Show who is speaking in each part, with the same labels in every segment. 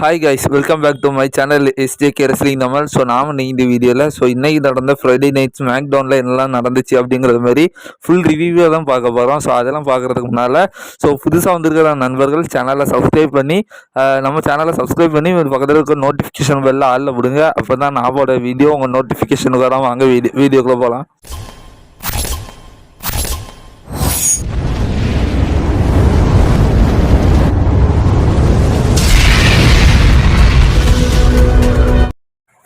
Speaker 1: Hi guys welcome back to my channel SJ கேரஸ்லிங் நம்ம so நாம நீ இந்த வீடியோவில் ஸோ இன்னைக்கு நடந்த ஃப்ரைடே நைட் ஸ்மாக் டவுனில் என்னெல்லாம் நடந்துச்சு அப்படிங்கிறது மாதிரி ஃபுல் ரிவ்யூவாக தான் பார்க்க போகிறோம் ஸோ அதெல்லாம் பார்க்குறதுக்கு முன்னால் ஸோ புதுசாக வந்திருக்கிற நண்பர்கள் சேனலை சப்ஸ்கிரைப் பண்ணி நம்ம சேனலை சப்ஸ்கிரைப் பண்ணி ஒரு பக்கத்தில் இருக்க நோட்டிஃபிகேஷன் பெல்ல ஆளில் விடுங்க. அப்போ தான் நாமோட வீடியோ உங்கள் நோட்டிஃபிகேஷனுக்கு வராமல் வாங்க வீடியோ வீடியோக்குள்ளே போகலாம்.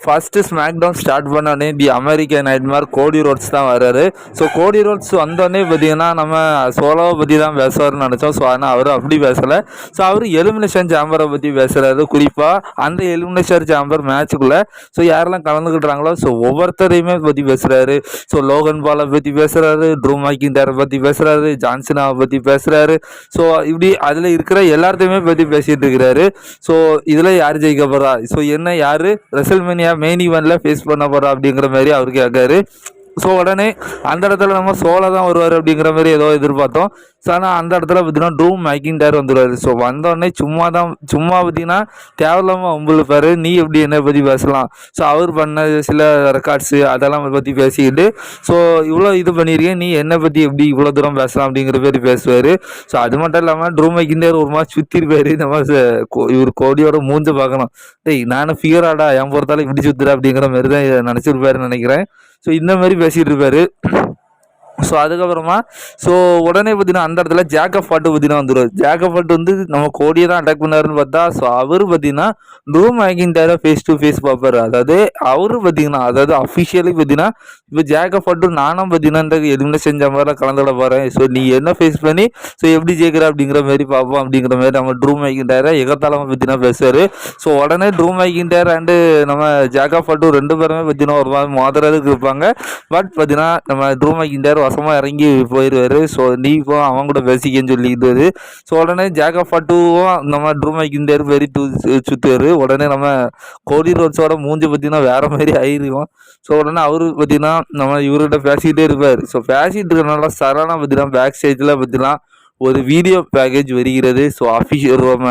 Speaker 1: ஃபஸ்ட்டு ஸ்மாக் டவுன் ஸ்டார்ட் பண்ணோடனே தி அமெரிக்கன் நைட்மார் கோடி ரோட்ஸ் தான் வர்றாரு. ஸோ கோடி ரோட்ஸ் வந்தோடனே பார்த்தீங்கன்னா நம்ம சோலோவை பற்றி தான் பேசுவார்னு நினச்சோம். ஸோ ஆனால் அவர் அப்படி பேசலை. ஸோ அவர் எலிமினேஷன் சாம்பரை பற்றி பேசுகிறாரு குறிப்பாக அந்த எலிமினேஷன் சாம்பர் மேட்சுக்குள்ளே ஸோ யாரெல்லாம் கலந்துக்கிட்டாங்களோ ஸோ ஒவ்வொருத்தரையுமே பற்றி பேசுகிறாரு ஸோ லோகன் பாலை பற்றி பேசுகிறாரு ட்ரூ மேக்கிங்டாரை பற்றி பேசுகிறாரு ஜான்சனாவை பற்றி பேசுகிறாரு ஸோ இப்படி அதில் இருக்கிற எல்லாத்தையுமே பற்றி பேசிகிட்டு இருக்கிறாரு. ஸோ இதில் யார் ஜெயிக்க போகிறா ஸோ என்ன யார்? ரெசல்மேனியா மெயின் ஈவெண்ட்டில் ஃபேஸ் பண்ண போகிறா அப்படிங்கிற மாதிரி அவர் கேட்காரு. ஸோ உடனே அந்த இடத்துல நம்ம சோலா தான் வருவார் அப்படிங்கிற மாதிரி ஏதோ எதிர்பார்த்தோம். ஸோ ஆனால் அந்த இடத்துல பார்த்தீங்கன்னா டூம் மேக்கிங் டேர் வந்துடுவார் ஸோ வந்தோடனே சும்மா தான் சும்மா பார்த்தீங்கன்னா தேவையில்லாமல் அம்புழுப்பார் நீ எப்படி என்னை பற்றி பேசலாம்? ஸோ அவர் பண்ண சில ரெக்கார்ட்ஸு அதெல்லாம் பற்றி பேசிக்கிட்டு ஸோ இவ்வளோ இது பண்ணியிருக்கேன். நீ என்னை பற்றி எப்படி இவ்வளோ தூரம் பேசலாம் அப்படிங்கிற மாதிரி பேசுவார். ஸோ அது மட்டும் இல்லாமல் டூம் மேக்கிங் டேர் ஒரு மாதிரி சுற்றிருப்பார் நம்ம ச- இவர் கோடியோட மூஞ்ச பார்க்கணும். டேய் நானும் ஃபியராடா என் பொறுத்தாலும் இப்படி சுற்றுறா அப்படிங்கிற மாதிரி தான் நினச்சிருப்பாருன்னு நினைக்கிறேன். ஸோ இந்த மாதிரி பேசிகிட்டு இருப்பார் ஸோ அதுக்கப்புறமா ஸோ உடனே பார்த்தீங்கன்னா அந்த இடத்துல ஜேக்கப் ஃபாட்டு பார்த்தீங்கன்னா வந்துடுவார் ஜேக்கப் ஃபாட்டு வந்து நம்ம கோடியை தான் அட்டாக் பண்ணாருன்னு பார்த்தா ஸோ அவர் பார்த்தீங்கன்னா ட்ரூ மேக்கிங்டாரை ஃபேஸ் டு ஃபேஸ் பார்ப்பாரு. அதாவது அவரு பார்த்தீங்கன்னா அதாவது அஃபிஷியலி பார்த்தீங்கன்னா இப்போ ஜேக்கப் ஃபாட்டு நானும் பார்த்தீங்கன்னா இந்த எதுவுமே செஞ்ச மாதிரிலாம் கலந்துட போகிறேன் ஸோ நீ என்ன ஃபேஸ் பண்ணி ஸோ எப்படி ஜெயிக்கிற அப்படிங்கிற மாதிரி பார்ப்போம் அப்படிங்கிற மாதிரி நம்ம ட்ரூ மேக்கிங்டாரை எகத்தாலமாக பார்த்தீங்கன்னா பேசுவார். ஸோ உடனே ட்ரூ மேக்கிங்டார் அண்டு நம்ம ஜேக்கப் பாட்டு ரெண்டு பேருமே பார்த்தீங்கன்னா ஒரு மாதிரி மோதுறதுக்கு இருப்பாங்க. பட் பார்த்தீங்கன்னா நம்ம ட்ரூ மேக்கிங்டார் வசமாக இறங்கி போயிடுவார் ஸோ நீ போ அவன் கூட பேசிக்கன்னு சொல்லிக்கிட்டு ஸோ உடனே ஜேக்கப் டூவும் நம்ம ட்ரூமைக்கும் தேர் வெறி டூ சுற்றுவார் உடனே நம்ம கோடி ரோட்ஸோட மூஞ்சி பார்த்தீங்கன்னா வேறு மாதிரி ஆயிருக்கும். ஸோ உடனே அவரு பார்த்தீங்கன்னா நம்ம இவர்கிட்ட பேசிக்கிட்டே இருப்பார். ஸோ பேசிகிட்டு இருக்கனால சரணா பார்த்தீங்கன்னா பேக் ஸ்டேஜில் பார்த்தீங்கன்னா ஒரு வீடியோ பேக்கேஜ் வருகிறது ஸோ அஃபிஷியல் நம்ம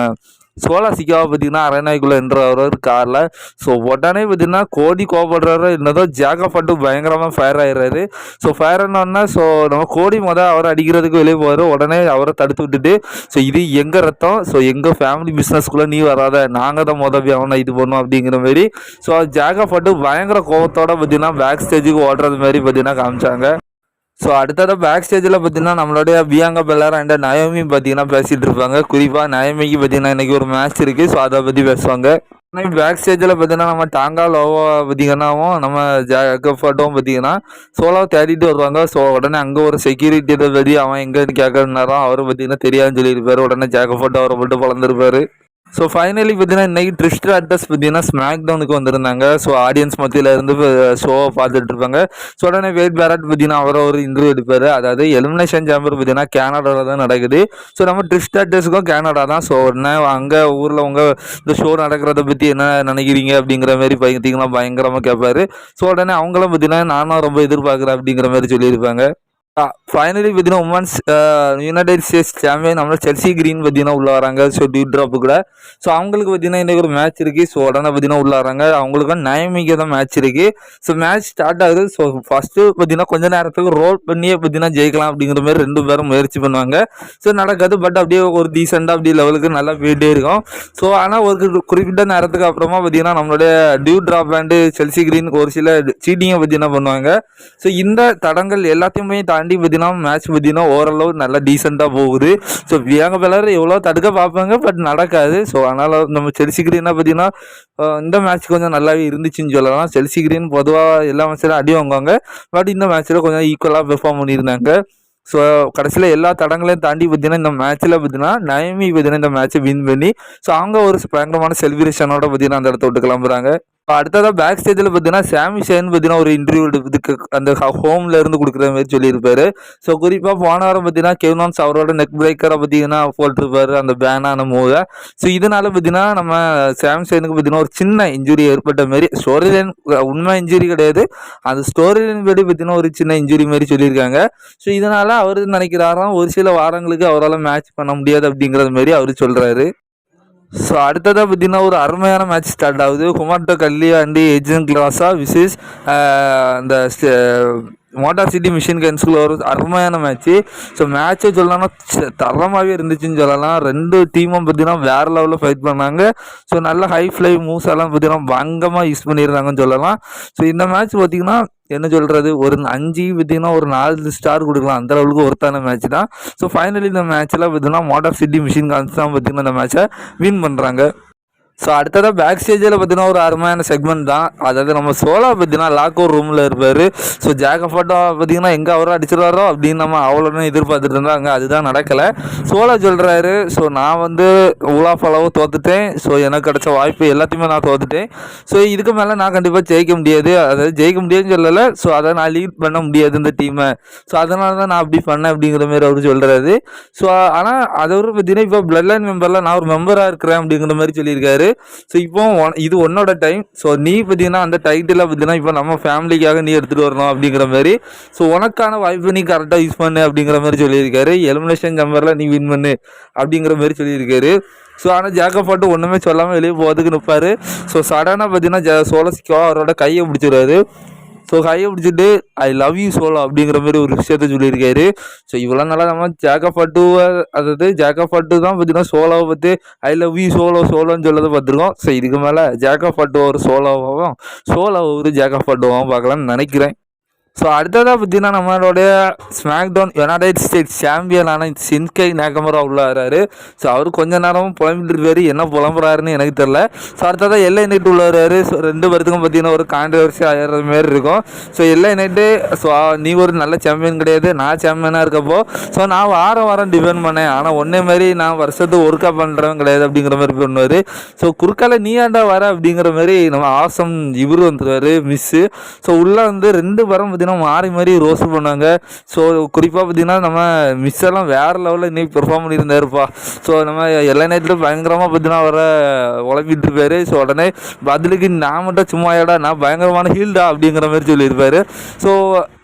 Speaker 1: சோலா சிக்காவை பார்த்தீங்கன்னா அரேனாய்க்குள்ளே என்றவர் காரில். ஸோ உடனே பார்த்தீங்கன்னா கோடி கோபப்படுறாரு என்னதோ ஜேக்கப் பட்டு பயங்கரமாக ஃபயர் ஆயிடுறாரு. ஸோ ஃபயர் ஆனோடனே ஸோ நம்ம கோடி மொதல் அவரை அடிக்கிறதுக்கு வெளியே போவார். உடனே அவரை தடுத்து விட்டுட்டு ஸோ இது எங்கள் ரத்தம்? ஸோ எங்கள் ஃபேமிலி பிஸ்னஸ்க்குள்ளே நீ வராத. நாங்கள் தான் மொதல் போய் அவனை இது பண்ணோம் அப்படிங்கிற மாதிரி. ஸோ ஜேக்கப் பட்டு பயங்கர கோபத்தோட பார்த்தீங்கன்னா பேக் ஸ்டேஜுக்கு ஓடுறது மாதிரி பார்த்தீங்கன்னா காமிச்சாங்க. ஸோ அடுத்ததாக பேக் ஸ்டேஜில் பார்த்தீங்கன்னா நம்மளுடைய பியாங்கா பெல்லார் அண்ட் நயோமி பார்த்தீங்கன்னா பேசிகிட்டு இருப்பாங்க. குறிப்பாக நயமிக்கு பார்த்தீங்கன்னா இன்றைக்கி ஒரு மேட்ச் இருக்குது ஸோ அதை பற்றி பேசுவாங்க. ஆனால் பேக் ஸ்டேஜில் பார்த்தீங்கன்னா நம்ம டாங்கா லோவா பார்த்தீங்கன்னாவும் நம்ம ஜாக்கஃபாட்டும் பார்த்தீங்கன்னா சோலாவை தேடிட்டு வருவாங்க. ஸோ உடனே அங்கே ஒரு செக்யூரிட்டி பற்றி அவன் எங்கே கேட்கறனாரோ அவரும் பார்த்தீங்கன்னா தெரியாதுன்னு சொல்லியிருப்பாரு. உடனே ஜாக்கஃபாட்டோ அவரை போட்டு வளர்ந்துருப்பாரு ஸோ ஃபைனலி பார்த்தீங்கன்னா இன்றைக்கி ட்ரிஸ்டர் அட்ரஸ் பார்த்தீங்கன்னா ஸ்மாக் டவுனுக்கு வந்திருந்தாங்க. ஸோ ஆடியன்ஸ் மத்தியில் இருந்து ஷோவை பார்த்துட்டு இருப்பாங்க ஸோ உடனே வெயிட் பேரட் பார்த்தீங்கன்னா அவரை ஒரு இன்டர்வியூ எடுப்பார். அதாவது எலிமினேஷன் சாம்பர் பார்த்தீங்கன்னா கேனடாவில் தான் நடக்குது. ஸோ நம்ம ட்ரிஸ்டர் அட்ரஸுக்கும் கேனடா தான். ஸோ உடனே அங்கே ஊரில் உங்கள் இந்த ஷோ நடக்கிறத பற்றி என்ன நினைக்கிறீங்க அப்படிங்கிற மாதிரி பார்த்தீங்கன்னா பயங்கரமாக கேட்பாரு ஸோ உடனே அவங்களும் பார்த்தீங்கன்னா நானும் ரொம்ப எதிர்பார்க்குறேன் அப்படிங்கிற மாதிரி சொல்லியிருப்பாங்க. ஃபைனலி பார்த்தீங்கன்னா உமன்ஸ் யுனைடெட் ஸ்டேட்ஸ் சாம்பியன் நம்மள செல்சி கிரீன் பார்த்தீங்கன்னா உள்ள வராங்க ஸோ டியூ ட்ராப்பு கூட ஸோ அவங்களுக்கு பார்த்தீங்கன்னா இன்றைக்கி ஒரு மேட்ச் இருக்குது ஸோ உடனே பார்த்தீங்கன்னா உள்ள வராங்க அவங்களுக்கு நயமிக்க தான் மேட்ச் இருக்குது ஸோ மேட்ச் ஸ்டார்ட் ஆகுது ஸோ ஃபஸ்ட்டு பார்த்தீங்கன்னா கொஞ்ச நேரத்துக்கு ரோல் பண்ணியே பார்த்தீங்கன்னா ஜெயிக்கலாம் அப்படிங்கிற மாதிரி ரெண்டு பேரும் முயற்சி பண்ணுவாங்க. ஸோ நடக்காது பட் அப்படியே ஒரு டீசெண்டாக அப்படியே லெவலுக்கு நல்லா போயிட்டே இருக்கும். ஸோ ஆனால் ஒரு குறிப்பிட்ட நேரத்துக்கு அப்புறமா பார்த்தீங்கன்னா நம்மளுடைய dew drop and Chelsea Green ஒரு சில சீட்டிங்கை பார்த்தீங்கன்னா பண்ணுவாங்க. ஸோ இந்த தடங்கள் எல்லாத்தையுமே தாண்டி பார்த்தீங்கன்னா மேட்ச் பார்த்தீங்கன்னா ஓரளவு நல்லா டீசெண்டாக போகுது. ஸோ வியாங்க பிளர் எவ்வளோ தடுக்க பார்ப்பாங்க பட் நடக்காது. ஸோ அதனால் நம்ம செல்சி பார்த்தீங்கன்னா இந்த மேட்ச் கொஞ்சம் நல்லாவே இருந்துச்சுன்னு சொல்லலாம். செல்சி கிரீன் பொதுவாக எல்லா மேட்ச்சிலும் அடி வாங்குவாங்க. பட் இந்த மேட்ச்சில் கொஞ்சம் ஈக்குவலாக பெர்ஃபார்ம் பண்ணியிருந்தாங்க. ஸோ கடைசியில் எல்லா தடங்களையும் தாண்டி பார்த்தீங்கன்னா இந்த மேட்ச்சில் பார்த்தீங்கன்னா நயமி பார்த்தீங்கன்னா இந்த மேட்ச்சை வின் பண்ணி ஸோ அவங்க ஒரு பயங்கரமான செலிப்ரேஷனோட பார்த்தீங்கன்னா அந்த இடத்த விட்டு கிளம்புறாங்க. இப்போ அடுத்ததாக பேக் ஸ்டேஜில் பார்த்தீங்கன்னா சாமி ஷேன் பார்த்தீங்கன்னா ஒரு இன்டர்வியூ இதுக்கு அந்த ஹோம்ல இருந்து கொடுக்குற மாதிரி சொல்லியிருப்பாரு. ஸோ குறிப்பாக போன வாரம் பார்த்தீங்கன்னா கெவ்னான்ஸ் அவரோட நெக் பிரேக்கரை பார்த்தீங்கன்னா போட்டிருப்பாரு அந்த பேனான மூவை. ஸோ இதனால பார்த்தீங்கன்னா நம்ம சாம் ஷேனுக்கு பார்த்தீங்கன்னா ஒரு சின்ன இன்ஜுரி ஏற்பட்ட மாதிரி ஸ்டோரி லைன் உண்மை இன்ஜுரி கிடையாது. அந்த ஸ்டோரி லைன் படி பார்த்தீங்கன்னா ஒரு சின்ன இன்ஜுரி மாதிரி சொல்லியிருக்காங்க. ஸோ இதனால அவர் நினைக்கிறாராம் ஒரு சில வாரங்களுக்கு அவரால் மேட்ச் பண்ண முடியாது அப்படிங்கிறது மாதிரி அவர் சொல்கிறாரு ஸோ அடுத்ததாக பார்த்தீங்கன்னா ஒரு அருமையான மேட்ச் ஸ்டார்ட் ஆகுது. குமார்டோ கல்லி அண்ட் ஏஜன் கிளாஸா விசஸ் அந்த uh, மோட்டார் சிட்டி மிஷின் கன்ஸ்குள்ள ஒரு அருமையான மேட்ச்சு ஸோ மேட்ச்சை சொல்லலாம்னா தரமாகவே இருந்துச்சுன்னு சொல்லலாம். ரெண்டு டீமும் பார்த்தீங்கன்னா வேறு லெவலில் ஃபைட் பண்ணாங்க. ஸோ நல்ல ஹை ஃப்ளை மூவ்ஸ் எல்லாம் பார்த்தீங்கன்னா பங்கமாக யூஸ் பண்ணியிருந்தாங்கன்னு சொல்லலாம். ஸோ இந்த மேட்ச் பார்த்தீங்கன்னா என்ன சொல்கிறது ஒரு அஞ்சு பார்த்தீங்கன்னா ஒரு நாலு ஸ்டார் கொடுக்கலாம். அந்த லெவலுக்கு ஒருத்தான மேட்ச் தான். ஸோ ஃபைனலி இந்த மேட்ச்சில் பார்த்தீங்கன்னா மோட்டார் சிட்டி மிஷின் கான்ஸ் தான் பார்த்தீங்கன்னா இந்த மேட்ச்சை வின் பண்ணுறாங்க ஸோ அடுத்ததாக பேக் ஸ்டேஜில் பார்த்தீங்கன்னா ஒரு அருமையான செக்மெண்ட் தான். அதாவது நம்ம சோலா பார்த்தீங்கன்னா லாக்கோர் ரூமில் இருப்பார். ஸோ ஜாகஃபாட்டோ பார்த்தீங்கன்னா எங்கே அவரோ அடிச்சிருவாரோ அப்படின்னு நம்ம அவ்வளோன்னு எதிர்பார்த்துட்டு இருந்தாங்க. அதுதான் நடக்கலை. சோலா சொல்கிறாரு ஸோ நான் வந்து உலாஃப் அளவு தோத்துட்டேன். ஸோ எனக்கு கிடைச்ச வாய்ப்பு எல்லாத்தையுமே நான் தோத்துட்டேன். ஸோ இதுக்கு மேலே நான் கண்டிப்பாக ஜெயிக்க முடியாது. அதாவது ஜெயிக்க முடியாதுன்னு சொல்லலை. ஸோ அதை நான் லீட் பண்ண முடியாது இந்த டீமை ஸோ அதனால தான் நான் அப்படி பண்ணேன் அப்படிங்கிற மாதிரி அவர் சொல்கிறாரு ஸோ ஆனால் அதை பார்த்தீங்கன்னா இப்போ பிளட் லைன் மெம்பரில் நான் ஒரு மெம்பராக இருக்கிறேன் அப்படிங்கிற மாதிரி சொல்லியிருக்காரு. ஸோ இப்போ இது உன்னோட டைம் ஸோ நீ பார்த்தீங்கன்னா அந்த டைட்டிலாக பார்த்தீங்கன்னா இப்போ நம்ம ஃபேமிலிக்காக நீ எடுத்துகிட்டு வரணும் அப்படிங்கிற மாதிரி. ஸோ உனக்கான வாய்ப்பு நீ கரெக்டாக யூஸ் பண்ணு அப்படிங்கிற மாதிரி சொல்லியிருக்காரு. எலிமினேஷன் கம்பேரில் நீ வின் பண்ணு அப்படிங்கிற மாதிரி சொல்லியிருக்காரு. ஸோ ஆனால் ஜாக்கப் பாட்டு ஒன்றுமே சொல்லாமல் வெளியே போகிறதுக்கு நிற்பாரு ஸோ சடனாக பார்த்தீங்கன்னா ஜ சோலசிக்கோ அவரோட கையை பிடிச்சிருவாரு ஸோ கையை பிடிச்சிட்டு ஐ லவ் யூ சோலோ அப்படிங்கிற மாதிரி ஒரு விஷயத்த சொல்லியிருக்காரு. ஸோ இவ்வளோ நல்லா நம்ம ஜாக்கப் அட்டுவை அதாவது ஜாக்கப் அட்டு தான் பார்த்தீங்கன்னா சோலோவை பற்றி ஐ லவ் யூ சோலோ சோலோன்னு சொல்லதை பார்த்துருக்கோம். ஸோ இதுக்கு மேலே ஜாக்கப் பாட்டு ஒரு சோலோவாகவும் சோலோ ஒரு ஜாக்கப் அட்டுவாகவும் பார்க்கலாம்னு நினைக்கிறேன். ஸோ அடுத்ததாக பார்த்தீங்கன்னா நம்மளுடைய ஸ்மாக் டவுன் யுனைடெட் ஸ்டேட்ஸ் சாம்பியனான சின்கை நாகமரா உள்ள வராரு ஸோ அவர் கொஞ்ச நேரமும் புலம்பிட்டு இருக்காரு. என்ன புலம்புறாருன்னு எனக்கு தெரில ஸோ அடுத்ததாக எல்லை நைட்டு உள்ள வராரு ஸோ ரெண்டு பேர்த்துக்கும் பார்த்தீங்கன்னா ஒரு கான்ட்ரவர்சி ஆகிற மாதிரி இருக்கும். ஸோ எல்லை நைட்டு ஸோ நீ ஒரு நல்ல சாம்பியன் கிடையாது. நான் சாம்பியனாக இருக்கப்போ ஸோ நான் வாரம் வாரம் டிபெண்ட் பண்ணேன். ஆனால் ஒன்றே மாதிரி நான் வருஷத்துக்கு ஒர்க்காக பண்ணுறவன் கிடையாது அப்படிங்கிற மாதிரி பண்ணுவார். ஸோ குறுக்கால நீ ஆண்டா வர அப்படிங்கிற மாதிரி நம்ம ஆசம் இவரு வந்துருவார் மிஸ்ஸு ஸோ உள்ளே வந்து ரெண்டு பேரும் பார்த்தீங்கன்னா மாறி மாறி ரோஸ் பண்ணாங்க ஸோ குறிப்பாக பார்த்தீங்கன்னா நம்ம மிஸ் எல்லாம் வேறு லெவலில் இன்னைக்கு பெர்ஃபார்ம் பண்ணியிருந்தாருப்பா. ஸோ நம்ம எல்லா நேரத்தில் பயங்கரமாக பார்த்தீங்கன்னா வர உழப்பிட்டு இருப்பார். ஸோ உடனே பதிலுக்கு நான் மட்டும் சும்மா ஏடா நான் பயங்கரமான ஹீல்டா அப்படிங்கிற மாதிரி சொல்லியிருப்பாரு. ஸோ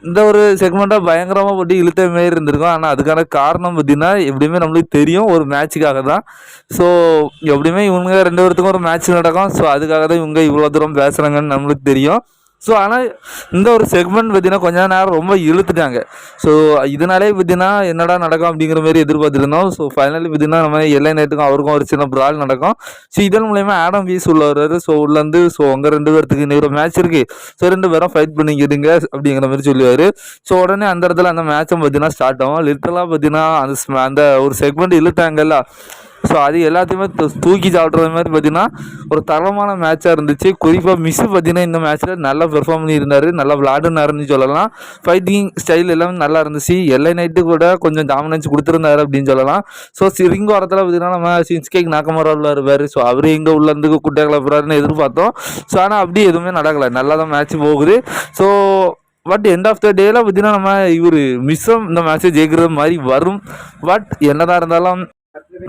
Speaker 1: இந்த ஒரு செக்மெண்ட்டாக பயங்கரமாக போட்டு இழுத்த மாரி இருந்திருக்கும். ஆனால் அதுக்கான காரணம் பார்த்தீங்கன்னா எப்படியுமே நம்மளுக்கு தெரியும். ஒரு மேட்சுக்காக தான். ஸோ எப்படியுமே இவங்க ரெண்டு பேர்த்துக்கும் ஒரு மேட்ச் நடக்கும். ஸோ அதுக்காக தான் இவங்க இவ்வளோ தூரம் பேசுகிறாங்கன்னு நம்மளுக்கு தெரியும். ஸோ ஆனால் இந்த ஒரு செக்மெண்ட் பார்த்தீங்கன்னா கொஞ்ச நேரம் ரொம்ப இழுத்துட்டாங்க. ஸோ இதனாலே பார்த்தீங்கன்னா என்னடா நடக்கும் அப்படிங்கிற மாதிரி எதிர்பார்த்துருந்தோம். ஸோ ஃபைனலி பார்த்தீங்கன்னா நம்ம எல்லை நேரத்துக்கும் அவருக்கும் ஒரு சின்ன ப்ரால் நடக்கும். ஸோ இதன் மூலயமா ஆடம் வீஸ் உள்ள வருவார் ஸோ உள்ளேருந்து ஸோ உங்கள் ரெண்டு பேர்த்துக்கு இன்னைக்கு ஒரு மேட்ச் இருக்குது ஸோ ரெண்டு பேரும் ஃபைட் பண்ணிக்கிடுங்க அப்படிங்கிற மாதிரி சொல்லுவார். ஸோ உடனே அந்த இடத்துல அந்த மேட்சும் பார்த்தீங்கன்னா ஸ்டார்ட் ஆகும். லிட்டலாக பார்த்தீங்கன்னா அந்த அந்த ஒரு செக்மெண்ட் இழுத்தாங்கல்ல. ஸோ அது எல்லாத்தையுமே தூ- தூக்கி சாப்பிட்றது மாதிரி பார்த்தீங்கன்னா ஒரு தரமான மேட்சாக இருந்துச்சு. குறிப்பாக மிஸ் பார்த்தீங்கன்னா இந்த மேட்ச்சில் நல்லா பெர்ஃபார்ம் பண்ணியிருந்தார். நல்லா விளாடுனாருன்னு சொல்லலாம். ஃபைட்டிங் ஸ்டைல் எல்லாமே நல்லா இருந்துச்சு. எல்லை நைட்டு கூட கொஞ்சம் டாமினன்ஸ் கொடுத்துருந்தாரு அப்படின்னு சொல்லலாம். ஸோ சிறிங்க வரத்தில் பார்த்தீங்கன்னா நம்ம சின்ஸ்கேக் நாக்கமராவில் இருப்பார். ஸோ அவர் எங்கே உள்ளேருந்து குட்டை கிளப்புறாருன்னு எதிர்பார்த்தோம். ஸோ ஆனால் அப்படி எதுவுமே நடக்கலை. நல்லா தான் மேட்ச் போகுது. So but end of the டேல பார்த்தீங்கன்னா நம்ம இவர் மிஸ்ஸும் இந்த மேட்ச்சை ஜெயிக்கிறது மாதிரி வரும். பட் என்னதான் இருந்தாலும்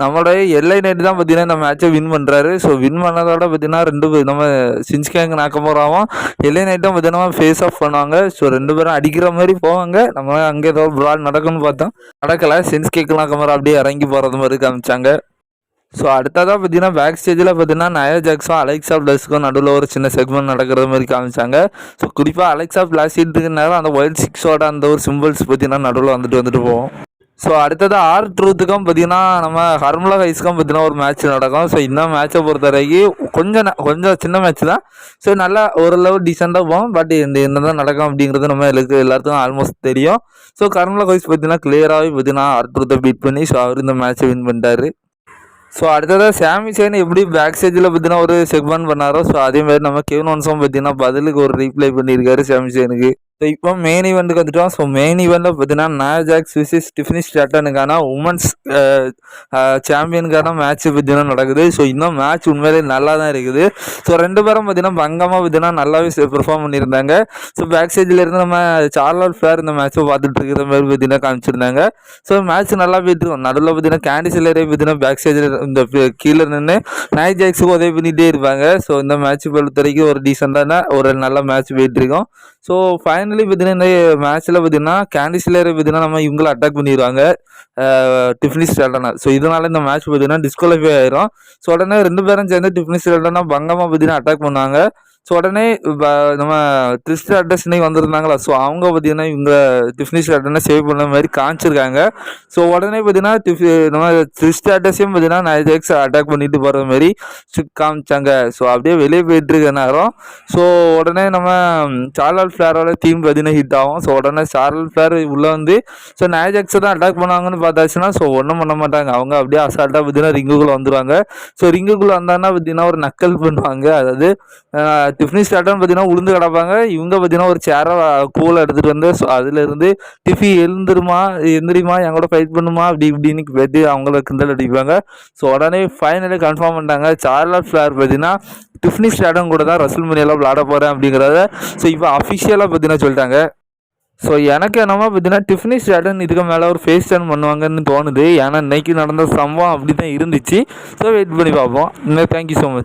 Speaker 1: நம்மளுடைய எல்லை நைட்டு தான் பார்த்தீங்கன்னா இந்த மேட்ச்சை வின் பண்ணுறாரு ஸோ வின் பண்ணதோட பார்த்தீங்கன்னா ரெண்டு பேர் நம்ம சின்ஸ்கேங் நாக்கமோராவும் எல்லை நைட்டும் பார்த்தீங்கன்னா ஃபேஸ் ஆஃப் பண்ணுவாங்க. ஸோ ரெண்டு பேரும் அடிக்கிற மாதிரி போவாங்க. நம்ம அங்கே ஏதோ ப்ராட் நடக்கும்னு பார்த்தோம். நடக்கலை. சின்ஸ்கேக் நாக்கமோரா அப்படியே இறங்கி போகிறது மாதிரி காமிச்சாங்க. ஸோ அடுத்ததாக பார்த்தீங்கன்னா பேக் ஸ்டேஜில் பார்த்தீங்கன்னா நயா ஜாக்ஸும் அலெக்ஸா பிளஸ்க்கும் நடுவில் ஒரு சின்ன செக்மெண்ட் நடக்கிற மாதிரி காமிச்சாங்க. ஸோ குறிப்பாக அலெக்ஸா பிளாசிட்டு நேரம் அந்த ஒயிட் சிக்ஸோட அந்த ஒரு சிம்பிள்ஸ் பார்த்தீங்கன்னா நடுவில் வந்துட்டு வந்துட்டு போவோம் ஸோ அடுத்தது ஆர் ட்ரூத்துக்கும் பார்த்தீங்கன்னா நம்ம ஹர்மலா ஹைஸ்க்கும் பார்த்தீங்கன்னா ஒரு மேட்ச் நடக்கும். ஸோ இந்த மேட்சை பொறுத்த வரைக்கும் கொஞ்சம் கொஞ்சம் சின்ன மேட்ச் தான். ஸோ நல்லா ஓரளவு டீசெண்டாக போகும். பட் இந்த என்ன தான் நடக்கும் அப்படிங்கிறது நம்ம எல்லாருக்கு எல்லாத்துக்கும் ஆல்மோஸ்ட் தெரியும். ஸோ கர்மலா ஹைஸ் பார்த்தீங்கன்னா கிளியராகவே பார்த்தீங்கன்னா ஆர் ட்ரூத்தை பீட் பண்ணி ஸோ அவர் இந்த மேட்ச்சை வின் பண்ணிட்டாரு. ஸோ அடுத்ததாக சாமி சேன் எப்படி பேக் ஸ்டேஜில் பார்த்தீங்கன்னா ஒரு செக்மெண்ட் பண்ணாரோ ஸோ அதே மாதிரி நம்ம கெவின் ஒன்ஸும் பார்த்தீங்கன்னா பதிலுக்கு ஒரு ரீப்ளை பண்ணியிருக்காரு சாமி சேனுக்கு ஸோ இப்போ மெயின் ஈவெண்ட்டுக்கு வந்துட்டோம். ஸோ மெயின் ஈவெண்ட்டில் பார்த்தீங்கன்னா நாஜாக் ஸ்விசிஸ் டிஃபினி ஸ்டாட்டனுக்கான உமன்ஸ் சாம்பியனுக்கான மேட்ச் பார்த்தீங்கன்னா நடக்குது. ஸோ இன்னும் மேட்ச் உண்மையிலே நல்லா தான் இருக்குது. ஸோ ரெண்டு பேரும் பார்த்தீங்கன்னா பங்கமாக பார்த்தீங்கன்னா நல்லாவே பெர்ஃபார்ம் பண்ணியிருந்தாங்க. ஸோ பேக் சைடில் இருந்து நம்ம சார்லர் ஃபேர் இந்த மேட்ச்சை பார்த்துட்டு இருக்கிற மாதிரி பார்த்தீங்கன்னா காமிச்சிருந்தாங்க. ஸோ மேட்ச் நல்லா போயிட்டு இருக்கும் நடுவில் பார்த்தீங்கன்னா கேண்டி சில்லரே பார்த்தீங்கன்னா பேக் ஸ்டேஜில் இந்த கீழே நின்று நாய் ஜாக்ஸுக்கு உதவி பண்ணிகிட்டே இருப்பாங்க. ஸோ இந்த மேட்ச் பொறுத்த வரைக்கும் ஒரு டீசெண்டான ஒரு நல்ல மேட்ச் போயிட்டுருக்கோம் ஸோ ஃபைனலி பார்த்தீங்கன்னா இந்த மேட்ச்சில் பார்த்தீங்கன்னா கேண்டிஸ்லேயர் பார்த்தீங்கன்னா நம்ம இவங்களை அட்டாக் பண்ணிடுவாங்க. டிஃபினி ஸ்டால்டனா ஸோ இதனால இந்த மேட்ச் பார்த்தீங்கன்னா டிஸ்குவாலிஃபை ஆயிரும். ஸோ உடனே ரெண்டு பேரும் சேர்ந்து டிஃபினி ஸ்டால்டனா பங்கமாக பார்த்தீங்கன்னா அட்டாக் பண்ணுவாங்க ஸோ உடனே நம்ம ட்ரிஸ்ட் அட்ரஸ் இன்னைக்கு வந்திருந்தாங்களா? ஸோ அவங்க பார்த்தீங்கன்னா இவங்க டிஃபினி அட்ரஸ் சேவ் பண்ண மாதிரி காமிச்சிருக்காங்க. ஸோ உடனே பார்த்தீங்கன்னா டிஃபி நம்ம ட்ரிஸ்ட் அட்ரஸையும் பார்த்தீங்கன்னா நைஜெக்ஸ் அட்டாக் பண்ணிட்டு போகிற மாதிரி காமிச்சாங்க. ஸோ அப்படியே வெளியே போயிட்டு இருக்க நேரம். ஸோ உடனே நம்ம சார்லால் ஃப்ளேரோட டீம் பார்த்தீங்கன்னா ஹிட் ஆகும். ஸோ உடனே சார்லால் ஃப்ளேர் உள்ளே வந்து ஸோ நைஜெக்ஸை தான் அட்டாக் பண்ணாங்கன்னு பார்த்தாச்சுன்னா ஸோ ஒன்றும் பண்ண மாட்டாங்க. அவங்க அப்படியே அசால்ட்டாக பார்த்தீங்கன்னா ரிங்குக்குள்ளே வந்துடுவாங்க ஸோ ரிங்குக்குள்ளே வந்தாங்கன்னா பார்த்தீங்கன்னா ஒரு நக்கல் பண்ணுவாங்க. அதாவது டிஃபினி ஸ்டார்டர்னு பார்த்தீங்கன்னா உளுந்து கிடப்பாங்க. இவங்க பார்த்தீங்கன்னா ஒரு சேரை கூலை எடுத்துகிட்டு வந்து ஸோ அதுலேருந்து டிஃபி எழுந்துருமா எந்திரிமா என் கூட ஃபைட் பண்ணுமா அப்படி இப்படின்னு பேட்டி அவங்கள கிண்டல் அடிப்பாங்க. ஸோ உடனே ஃபைனலி கன்ஃபார்ம் பண்ணிட்டாங்க. சார்லட் ஃபிளார் பார்த்தீங்கன்னா டிஃப்னி ஸ்டார்டம் கூட தான் ரசல் மணியெல்லாம் விளாட போகிறேன் அப்படிங்கிறத ஸோ இப்போ அஃபிஷியலாக பார்த்தீங்கன்னா சொல்லிட்டாங்க. ஸோ எனக்கு என்னமோ பார்த்தீங்கன்னா டிஃப்னி ஸ்டாடன் இதுக்கு மேலே ஒரு ஃபேஸ் டர்ன் பண்ணுவாங்கன்னு தோணுது. ஏன்னா இன்னைக்கு நடந்த சம்பவம் அப்படி தான் இருந்துச்சு. ஸோ வெயிட் பண்ணி பார்ப்போம். இன்னும் தேங்க்யூ ஸோ மச்